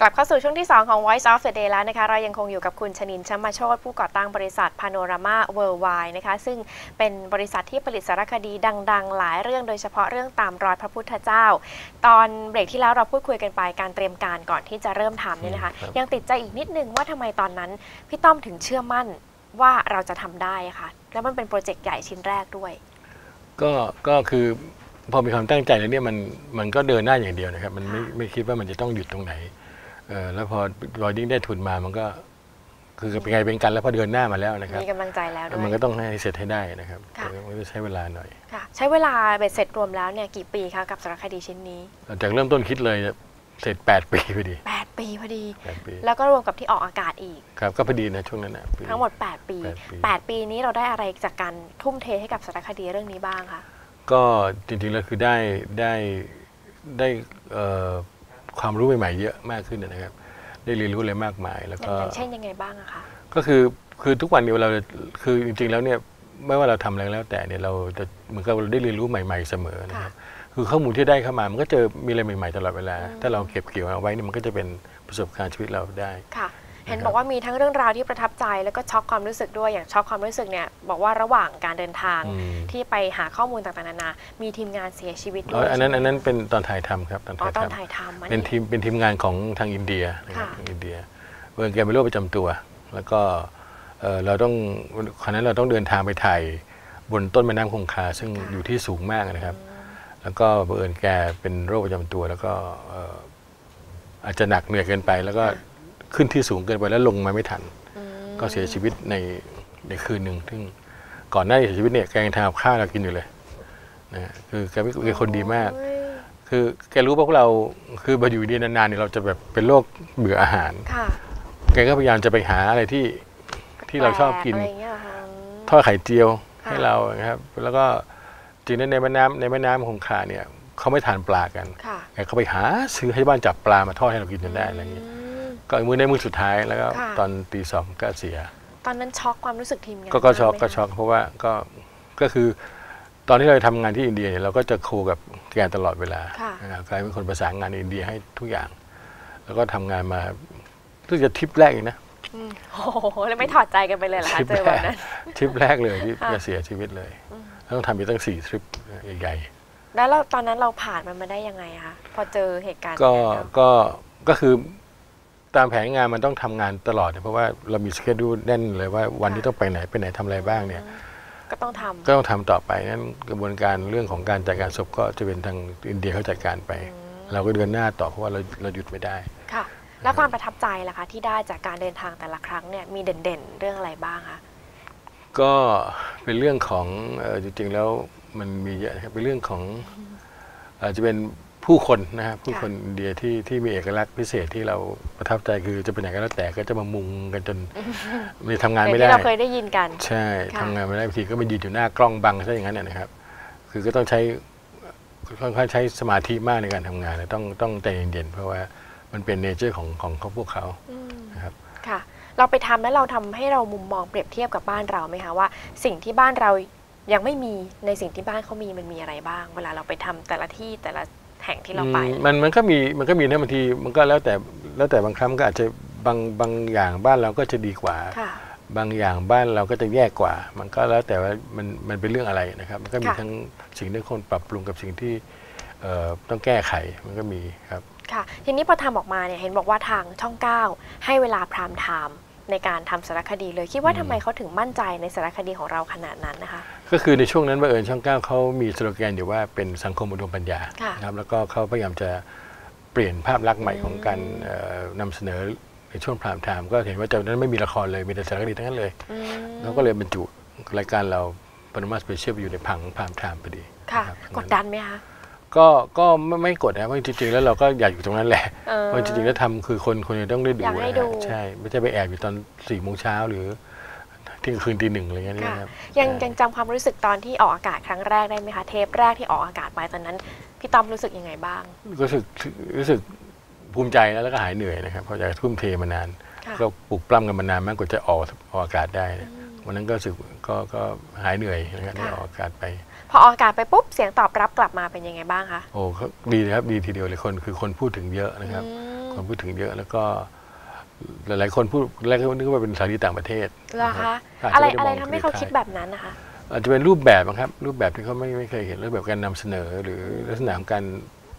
กลับเข้าสู่ช่วงที่ 2 ของ Voice of the Day แล้วนะคะ เรายังคงอยู่กับคุณชนินชมาโชตผู้ก่อตั้งบริษัท Panorama Worldwide นะคะ ซึ่งเป็นบริษัทที่ผลิตสารคดีดัง ๆ หลายเรื่องโดยเฉพาะเรื่องตามรอยพระพุทธเจ้า ตอนเบรกที่แล้วเราพูดคุยกันไปการเตรียมการก่อนที่จะเริ่มทำเนี่ยนะคะครับยังติดใจอีกนิดนึงว่าทำไมตอนนั้นพี่ต้อมถึงเชื่อมั่น ว่าเราจะทำได้อะค่ะแล้วมันเป็นโปรเจกต์ใหญ่ชิ้นแรกด้วย ก็ก็คือพอมีความตั้งใจแล้วเนี่ยมันมันก็เดินหน้าอย่างเดียวนะครับ มันไม่ไม่คิดว่ามันจะต้องหยุดตรงไหนเออแล้วพอพอยิ่งได้ทุนมามันก็ คือเป็นไงเป็นกันแล้วพอเดินหน้ามาแล้วนะครับมีกำลังใจแล้วด้วยมันก็ต้องให้เสร็จให้ได้นะครับค่ะมันก็ใช้เวลาหน่อยค่ะ ใช้เวลาเบ็ดเสร็จรวมแล้วเนี่ยกี่ปีคะกับสารคดีชิ้นนี้จากเริ่มต้นคิดเลย เสร็จ 8 ปีพอดี 8 ปีพอดี8ปีแล้วก็รวมกับที่ออกอากาศอีก ครับ ก็พอดีนะช่วงนั้นนะปีทั้งหมด8ปีแปดปี 8 ปีนี้เราได้อะไรจากการทุ่มเทให้กับสารคดีเรื่องนี้บ้างคะก็จริงๆแล้วคือได้ได้ได้เอ่อความรู้ใหม่ๆเยอะมากขึ้นนะครับ ได้เรียนรู้อะไรมากมาย แล้วอย่าก็งอย่างเช่นยังไงบ้างอะคะก็คือคือทุกวันนี้เราคือจริงๆแล้วเนี่ยไม่ว่าเราทำอะไรก็แล้วแต่เนี่ยเราจะเหมือนกับเราได้เรียนรู้ใหม่ ๆเสมอนะครับ คือข้อมูลที่ได้เข้ามา มันก็เจอมีอะไรใหม่ๆตลอดเวลา ถ้าเราเก็บเกี่ยวเอาไว้เนี่ยมันก็จะเป็นประสบการณ์ชีวิตเราได้ค่ะเห็นบอกว่ามีทั้งเรื่องราวที่ประทับใจแล้วก็ช็อกความรู้สึกด้วยอย่างช็อกความรู้สึกเนี่ยบอกว่าระหว่างการเดินทางอืมที่ไปหาข้อมูลต่างๆนานามีทีมงานเสียชีวิตด้อ๋วอยอันนั้นอันนั้นเป็นตอนถ่ายทำครับตอนอ๋อถ่ายตอนทำถ่ายทำอันเป็นนี้ทีมเป็นทีมงานของทางอินเดียนะครับค่ะทางอินเดียเมื่อแกเป็นโรคประจำตัว แล้วก็เอ่อเราต้องครั้นั้นเราต้องเดินทางไปถ่ายบนต้นแม่น้ำคงคาซึ่งอยู่ที่สูงมากนะครับ แล้วก็บังเอิญแกเป็นโรคประจำตัว แล้วก็เอ่ออาจจะหนักเหนื่อยเกินไป แล้วก็ขึ้นที่สูงเกินไปแล้วลงมาไม่ทันอืมก็เสียชีวิตในในคืนหนึ่งซึ่งก่อนหน้าที่เสียชีวิตเนี่ยแกยังทำกับข้าวเรากินอยู่เลยนะฮะคือแกเป็นแกคนดีมากโอ้ยคือแกรู้ว่าพวกเราคือมาอยู่ดีนานๆเนี่ยเราจะแบบเป็นโรคเบื่ออาหารค่ะแกก็พยายามจะไปหาอะไรที่ที่เราชอบกินแปลอะไรอย่างเงี้ยเหรอคะอืมทอดไข่เจียวค่ะให้เรานะครับ แล้วก็ จริงๆในแม่น้ำในแม่น้ำคงคาเนี่ยเขาไม่ทานปลากันค่ะแกเขาไปหาซื้อให้บ้านจับปลามาทอดให้เรากินจนได้อะไรอย่างเงี้ยมก็มือในมือสุดท้ายแล้วก็ค่ะตอนตีสองก็เสีย ตอนนั้นช็อกความรู้สึกทีมงานก็ก็มาช็อกไหมก็คะช็อกเพราะว่าก็ก็คือตอนที่เราทำงานที่อินเดียเนี่ยเราก็จะโคกับแกตลอดเวลาค่ะนะครับกลายเป็นคนประสานงานในอินเดียให้ทุกอย่าง แล้วก็ทำงานมารู้สึกจะทริปแรกเองนะอืมโอ้โหแล้วไม่ถอดใจกันไปเลยเหรอทคะริปเจอแรแบบกนั้นทริปแรกเลยที่ค่ะจะเสียชีวิตเลยแล้ว ต้องทำอีกตั้งสี่ทริปใหญ่แล้วเราตอนนั้นเราผ่านมันมาได้ยังไงคะพอเจอเหตุการณ์ๆก็แบบนั้นก็ก็คือตามแผนงานมันต้องทำงานตลอด เพราะว่าเรามีสเกจดูแน่นเลยว่าวันที่ต้องไปไหนไปไหนทำอะไรบ้างเนี่ยก็ต้องทำก็ต้องทำต่อไปนั้นกระบวนการเรื่องของการจัดการศพก็จะเป็นทางอินเดียเขาจัดการไป เราก็เดินหน้าต่อเพราะว่าเราเราหยุดไม่ได้ค่ะ แล้วความประทับใจล่ะคะที่ได้จากการเดินทางแต่ละครั้งเนี่ยมีเด่นๆ เรื่องอะไรบ้างคะ ก็เป็นเรื่องของเอ่อจริงๆแล้วมันมีเยอะนะครับเป็นเรื่องของอาจจะเป็นผู้คนนะครับผู้คนอินเดียที่ที่มีเอกลักษณ์พิเศษที่เราประทับใจคือจะเป็นอย่างไรก็แล้วแต่ก็จะมามุงกันจนมันทำงานเป็นไม่ที่ได้เราเคยได้ยินกัน ใช่ค่ะทำงานไม่ได้บางทีก็ไปยืนอยู่หน้ากล้องบังซะอย่างนั้นเนยนะครับ คือก็ต้องใช้ค่อนข้างใช้สมาธิมากในการทำงานและต้องต้องใจเย็นๆเพราะว่ามันเป็นเนเจอร์ของของของพวกเขาอืมนะครับค่ะ เราไปทำแล้วเราทำให้เรามุมมองเปรียบเทียบกับบ้านเราไหมคะว่า สิ่งที่บ้านเรายังไม่มีในสิ่งที่บ้านเขามีมันมีอะไรบ้าง เวลาเราไปทำแต่ละที่แต่ละแห่งที่เราไปอืมมันมันก็มีมันก็มีนะบางทีมันก็แล้วแต่แล้วแต่บางครั้งก็อาจจะบางบางอย่างบ้านเราก็จะดีกว่าค่ะบางอย่างบ้านเราก็จะแย่กว่า มันก็แล้วแต่ว่ามันมันเป็นเรื่องอะไรนะครับ มันก็มีค่ะทั้งสิ่งที่คนปรับปรุงกับสิ่งที่เอ่อต้องแก้ไขมันก็มีครับค่ะทีนี้พอทำออกมาเนี่ยเห็นบอกว่าทางช่อง 9 ให้เวลาพรามไทม์ ในการทำสารคดีเลย คิดว่าอืมทำไมเขาถึงมั่นใจในสารคดีของเราขนาดนั้นนะคะ ก็คือในช่วงนั้นบังเอิญช่องเก้าเขามีสโลแกนอยู่ว่าเป็นสังคมอุดมปัญญาค่ะนะครับแล้วก็เขาพยายามจะเปลี่ยนภาพลักษณ์ใหม่ของการเอ่อนำเสนอในช่วงพรามไทม์ก็เห็นว่าจากนั้นไม่มีละครเลยมีแต่สารคดีทั้งนั้นเลยอืมเขาก็เลยบรรจุรายการเราปนมาสเปเชียลไปอยู่ในผังพรามไทม์พอดีค่ะนะครับกดดันไหมคะ ก็ก็ไม่ไม่กดนะเพราะจริงๆแล้วเราก็อยากอยู่ตรงนั้นแหละเออ เพราะจริงๆแล้วทำคือคนคนจะต้องได้ดูอยากให้นะดู ฮะใช่ไม่ใช่ไปแอบอยู่ตอนสี่โมงเช้าหรือเที่ยงคืนตีหนึ่งอะไรเงี้ยค่ะนะครับยังใช่ยังจำความรู้สึกตอนที่ออกอากาศครั้งแรกได้ไหมคะ เทปแรกที่ออกอากาศไปตอนนั้น พี่ต้อมรู้สึกยังไงบ้าง รู้สึกรู้สึกภูมิใจแล้วแล้วก็หายเหนื่อยนะครับเพราะจากทุ่มเทมานาน ค่ะ ก็ปลุกปล้ำกันมานานมากกว่าจะออกออกอากาศได้นะวันนั้นก็รู้สึกก็ก็หายเหนื่อยนะครับได้ออกอากาศไป พอออกอากาศไปปุ๊บเสียงตอบรับกลับมาเป็นยังไงบ้างคะโอ้ก็ดีนะครับดีทีเดียวเลยคนคือคนพูดถึงเยอะนะครับอืมคนพูดถึงเยอะแล้วก็หลายๆคนพูดแรกก็นึกว่าเป็นสถานีต่างประเทศเหรอคะนอะไราจจอะไรม่ด้มทำงให้เขาคิดไทยแบบนั้นนะคะอาจจะเป็นรูปแบบมั้งครับรูปแบบที่เขาไม่ไม่เคยเห็นรูปแบบการนำเสนอ หรือลักษณะของการ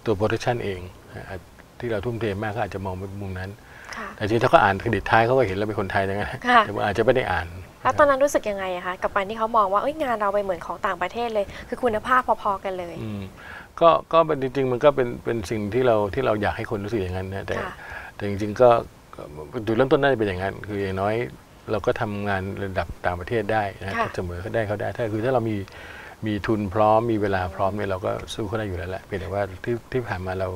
ตัวโปรดักชันเองนะอาจที่เราทุ่มเทมากเขาอาจจะมองไปมุมนั้นค่ะแต่จริงๆถ้าเขาอ่านเครดิตท้ายเขาก็เห็นเราเป็นคนไทยอย่างนั้นค่ะแต่ว่าอาจจะไม่ได้อ่าน แล้วตอนนั้นรู้สึกยังไงอะคะกับการที่เขามองว่าเอ้ยงานเราไปเหมือนของต่างประเทศเลย คือคุณภาพพอๆกันเลยอืมก็ก็เป็นจริง ๆ มันก็เป็นเป็นสิ่งที่เราที่เราอยากให้คนรู้สึกอย่างนั้นนะแต่ค่ะแต่จริงๆก็ก็จุดเริ่มต้นน่าจะเป็นอย่างนั้น คืออย่างน้อยเราก็ทำงานระดับต่างประเทศได้นะค่ะเสมอเขาได้เขาได้ ถ้าคือถ้าเรามีมีทุนพร้อมมีเวลาพร้อมเนี่ยเราก็สู้เขาได้อยู่แล้วแหละเพียงแต่ว่าที่ที่ผ่านมาเรา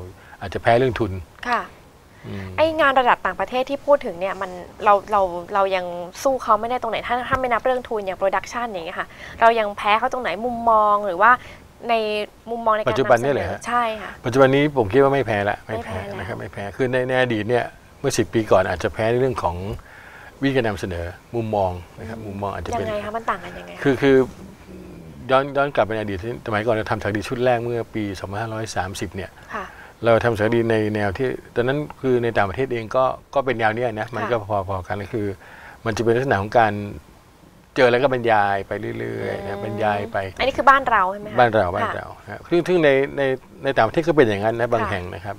อาจจะแพ้เรื่องทุนค่ะอืม ไองานระดับต่างประเทศที่พูดถึงเนี่ยมันเราเราเรายังสู้เขาไม่ได้ตรงไหน ถ้าถ้าไม่นับเรื่องทุนอย่างโปรดักชันอย่างเงี้ยค่ะเรายังแพ้เขาตรงไหนมุมมองหรือว่าในมุมมองในการปัจจุบันำสเนี่ยเหรอฮะใช่ค่ะปัจจุบันนี้ผมคิดว่าไม่แพ้ละไม่ไม่แพ้แพ้แล้วนะครับไม่แพ้คือในในอดีตเนี่ยเมื่อสิปีก่อนอาจจะแพ้ในเรื่องของวิธีการนำเสนอมุมมองนะครับมุมมองอาจจะยัเป็นงไงคะมันต่างกันยังไงคะคือคือย้อนย้อนกลับไปในอดีตที่สมัยก่อนเราทำสารคดีชุดแรกเมื่อปี 2530 เนี่ยค่ะ เราทำสารคดีในแนวที่ตอนนั้นคือในต่างประเทศเองก็ก็เป็นแนวเนี้ยนะมันก็พอๆกันก็คือ มันจะเป็นลักษณะของการเจอแล้วก็บรรยายไปเรื่อยๆนะบรรยายไป อันนี้คือบ้านเราใช่ไหมคะบ้านเราบ้านค่ะเรานะซึ่งซึ่งในในในต่างประเทศก็เป็นอย่างนั้นนะบางค่ะแห่งนะครับ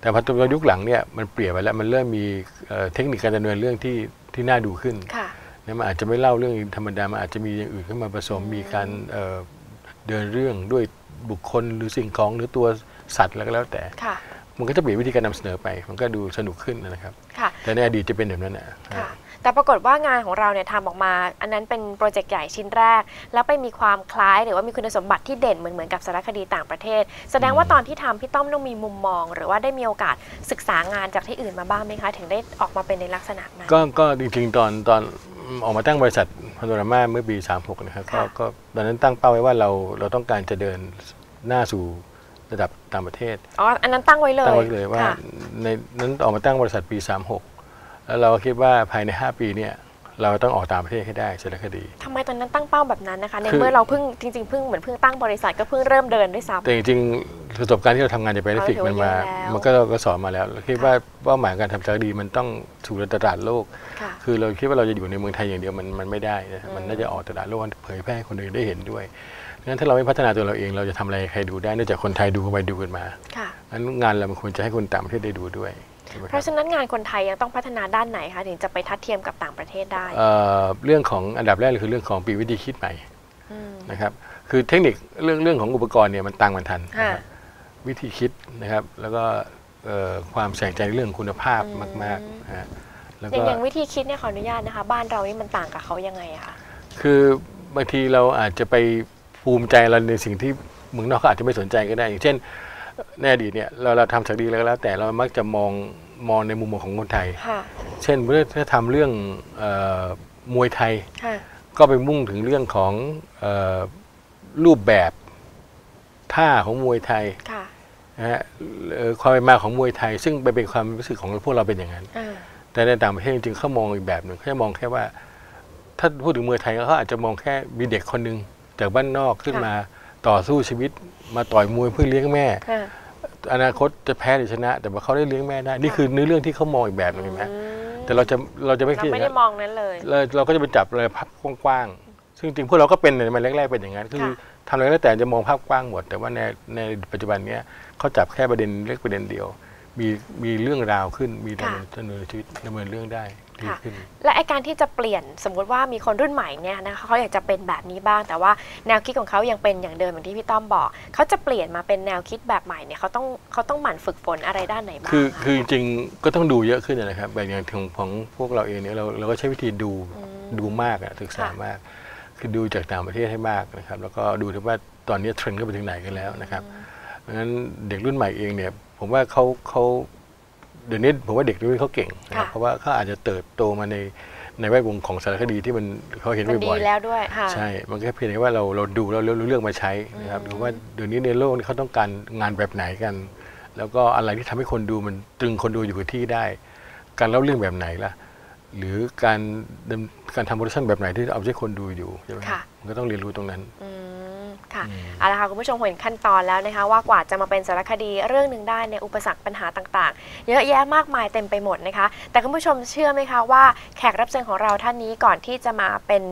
แต่พอตัวยุคหลังเนี่ยมันเปลี่ยนไปแล้วมันเริ่มมีเอ่อเทคนิคการดำเนินเรื่องที่ที่น่าดูขึ้นค่ะนะมันอาจจะไม่เล่าเรื่องธรรมดามันอาจจะมีอย่างอื่นเข้ามาผสมมีการเอ่อเดินเรื่องด้วยบุคคลหรือสิ่งของหรือตัว สัตว์แล้วก็แล้วแต่ค่ะมันก็จะเปลี่ยนวิธีการนำเสนอไป มันก็ดูสนุกขึ้นนะครับค่ะแต่ในอดีตจะเป็นแบบนั้นนะค่ะแต่ปรากฏว่างานของเราเนี่ยทำออกมา อันนั้นเป็นโปรเจกต์ใหญ่ชิ้นแรก แล้วไปมีความคล้ายหรือว่ามีคุณสมบัติที่เด่นเหมือนเหมือนกับสารคดีต่างประเทศ แสดงว่าตอนที่ทำพี่ต้อมต้องมีมุมมอง หรือว่าได้มีโอกาสศึกษางานจากที่อื่นมาบ้างไหมคะ ถึงได้ออกมาเป็นในลักษณะนั้นก็ก็จริงๆตอนตอนออกมาตั้งบริษัทพาโนรามาเมื่อปี36นะครับก็ค่ะก็ตอนนั้นตั้งเป้าไว้ว่าเราเราต้องการจะเดินหน้าสู่ ระดับต่างประเทศอ๋ออันนั้นตั้งไว้เลยตั้งไว้เลยว่าค่ะในนั้นออกมาตั้งบริษัทปี 36 แล้วเราก็คิดว่าภายใน 5 ปีเนี่ยเราต้องออกต่างประเทศให้ได้สารคดีทำไมตอนนั้นตั้งเป้าแบบนั้นนะคะในคือเมื่อเราเพิ่งจริงๆเพิ่งเหมือนเพิ่งตั้งบริษัทก็เพิ่งเริ่มเดินด้วยซ้ำแต่จริงๆประสบการณ์ที่เราทำงานในแปซิฟิกเอาถืมัอนว่ามาเยอะแล้วมันก็ก็สอนมาแล้วเราคิดว่าเป้าหมายการทำสารคดีมันต้องสู่ตลาดโลกค่ะคือเราคิดว่าเราจะอยู่ในเมืองไทยอย่างเดียวมันมันไม่ได้นะมันอืมน่าจะออกตลาดโลกเผยแพร่ให้คนอื่นได้เห็นด้วย งั้นถ้าเราไม่พัฒนาตัวเราเอง เราจะทำอะไรให้ใครดูได้เนื่องจากคนไทยดูกันไปดูกันมาค่ะงั้นงานเรามันควรจะให้คนต่างประเทศได้ดูด้วยใช่ไหมเพครัราะบฉะนั้นงานคนไทยยังต้องพัฒนาด้านไหนคะถึงจะไปทัดเทียมกับต่างประเทศได้เอ่อเรื่องของอันดับแรกเลยคือเรื่องของปีวิธีคิดใหม่อืมนะครับคือเทคนิคเรื่องเรื่องของอุปกรณ์เนี่ยมันต่างกันทันนะค่ะครับวิธีคิดนะครับแล้วก็เอ่อความใส่ใจในเรื่องคุณภาพอืมมากๆนะฮะแล้วอย่างก็อย่างวิธีคิดเนี่ยขออนุญาตนะคะ บ้านเรานี่มันต่างกับเขายังไงอะคะคือบางทีเราอาจจะไป ภูมิใจเราในสิ่งที่เมืองนอกเขาอาจจะไม่สนใจก็ได้ อย่างเช่นในอดีตเนี่ยเราเราทำสักดีแล้วก็แล้ว แต่เรามักจะมองมองในมุมมองของคนไทยค่ะเช่นเมื่อถ้าทำเรื่องเออมวยไทยค่ะก็ไปมุ่งถึงเรื่องของเออรูปแบบท่าของมวยไทยค่ะนะฮะเอ่อความเป็นมาของมวยไทย ซึ่งไปเป็นความรู้สึกของพวกเราเป็นอย่างนั้นอ่าแต่ในต่างประเทศจริงๆเขามองอีกแบบหนึ่งเขาจะมองแค่ว่า ถ้าพูดถึงมวยไทยเขาอาจจะมองแค่มีเด็กคนหนึ่ง จากบ้านนอกขึ้นมาต่อสู้ชีวิตมาต่อยมวยเพื่อเลี้ยงแม่ค่ะอนาคตจะแพ้หรือชนะ แต่ว่าเขาได้เลี้ยงแม่ได้ นี่ค่ะคือเนื้อเรื่องที่เขามองอีกแบบหนึงเห็นไหมอืมแต่เราจะเราจะไม่เราคิดอไม่ย่างได้นั้นมองนั้นเลยเราเราก็จะไปจับอะไรภาพกว้างๆ ซึ่งจริงๆพวกเราก็เป็นในมันแรกๆเป็นอย่างนั้น คือค่ะทำอะไรก็แล้วแต่จะมองภาพกว้างหมด แต่ว่าในในปัจจุบันเนี้ยเขาจับแค่ประเด็นเล็กประเด็นเดียว มีมีเรื่องราวขึ้นมีดำเนินดำเนินชีวิตดำเนินเรื่องได้ดีค่ะขึ้น และไอการที่จะเปลี่ยนสมมุติว่ามีคนรุ่นใหม่เนี่ยนะคะเขาอยากจะเป็นแบบนี้บ้าง แต่ว่าแนวคิดของเขายังเป็นอย่างเดิมอย่างที่พี่ต้อมบอกเขาจะเปลี่ยนมาเป็นแนวคิดแบบใหม่เนี่ยเขาต้องเขาต้องหมั่นฝึกฝนอะไรด้านไหนบ้างคือคะคือจริงๆก็ต้องดูเยอะขึ้นนะครับแบบอย่างของของพวกเราเองเนี่ยเราเราก็ใช้วิธีดูอืมดูมากอะศึกษาค่ะมาก คือดูจากต่างประเทศให้มากนะครับแล้วก็ดูที่ว่าตอนนี้เทรนด์ก็ไปถึงไหนกันแล้วนะครับ เพราะฉะนั้นเด็กรุ่นใหม่เองเนี่ยผมว่าเขาเขาเดี๋ยวนี้ผมว่าเด็กรุ่นนี้เขาเก่งนะครับค่ะเพราะว่าเขาอาจจะเติบโตมาในในแวดวงของสารคดีที่มันเขาเห็นมันดีบ่อยๆแล้วด้วยค่ะใช่ มันก็เพียงแต่ว่าเราเราดูแล้วเราเลือกมาใช้นะครับอืมหรือว่าเดี๋ยวนี้ในโลกนี้เขาต้องการงานแบบไหนกัน แล้วก็อะไรที่ทำให้คนดูมันตรึงคนดูอยู่กับที่ได้ การเล่าเรื่องแบบไหนล่ะ หรือการดำการทำโปรดักชันแบบไหนที่เอาใจคนดูอยู่ใช่ไหมค่ะมันก็ต้องเรียนรู้ตรงนั้นอืม ค่ะอืมเอาละค่ะคุณผู้ชมเห็นขั้นตอนแล้วนะคะ ว่ากว่าจะมาเป็นสารคดีเรื่องหนึ่งได้ในยอุปสรรคปัญหาต่างๆ เยอะแยะมากมายเต็มไปหมดนะคะ แต่คุณผู้ชมเชื่อไหมคะว่าแขกรับเชิญของเราท่านนี้ก่อนที่จะมาเป็น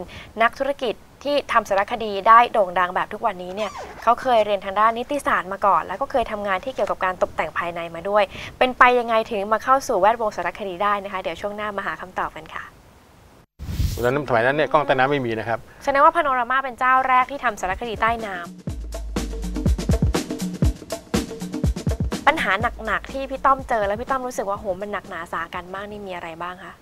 นักธุรกิจที่ทำสารคดีได้โด่งดังแบบทุกวันนี้เนี่ยเขาเคยเรียนทางด้านนิติศาสตร์มาก่อน แล้วก็เคยทำงานที่เกี่ยวกับการตกแต่งภายในมาด้วย เป็นไปยังไงถึงมาเข้าสู่แวดวงสารคดีได้นะคะ เดี๋ยวช่วงหน้ามาหาคำตอบกันค่ะ ตอนนั้นสมัยนั้นเนี่ยกล้องใต้น้ำไม่มีนะครับแสดงว่าพาโนรามาเป็นเจ้าแรกที่ทำสารคดีใต้น้ำปัญหาหนักๆที่พี่ต้อมเจอแล้วพี่ต้อมรู้สึกว่าโหมันหนักหนาสากันมากนี่มีอะไรบ้างคะ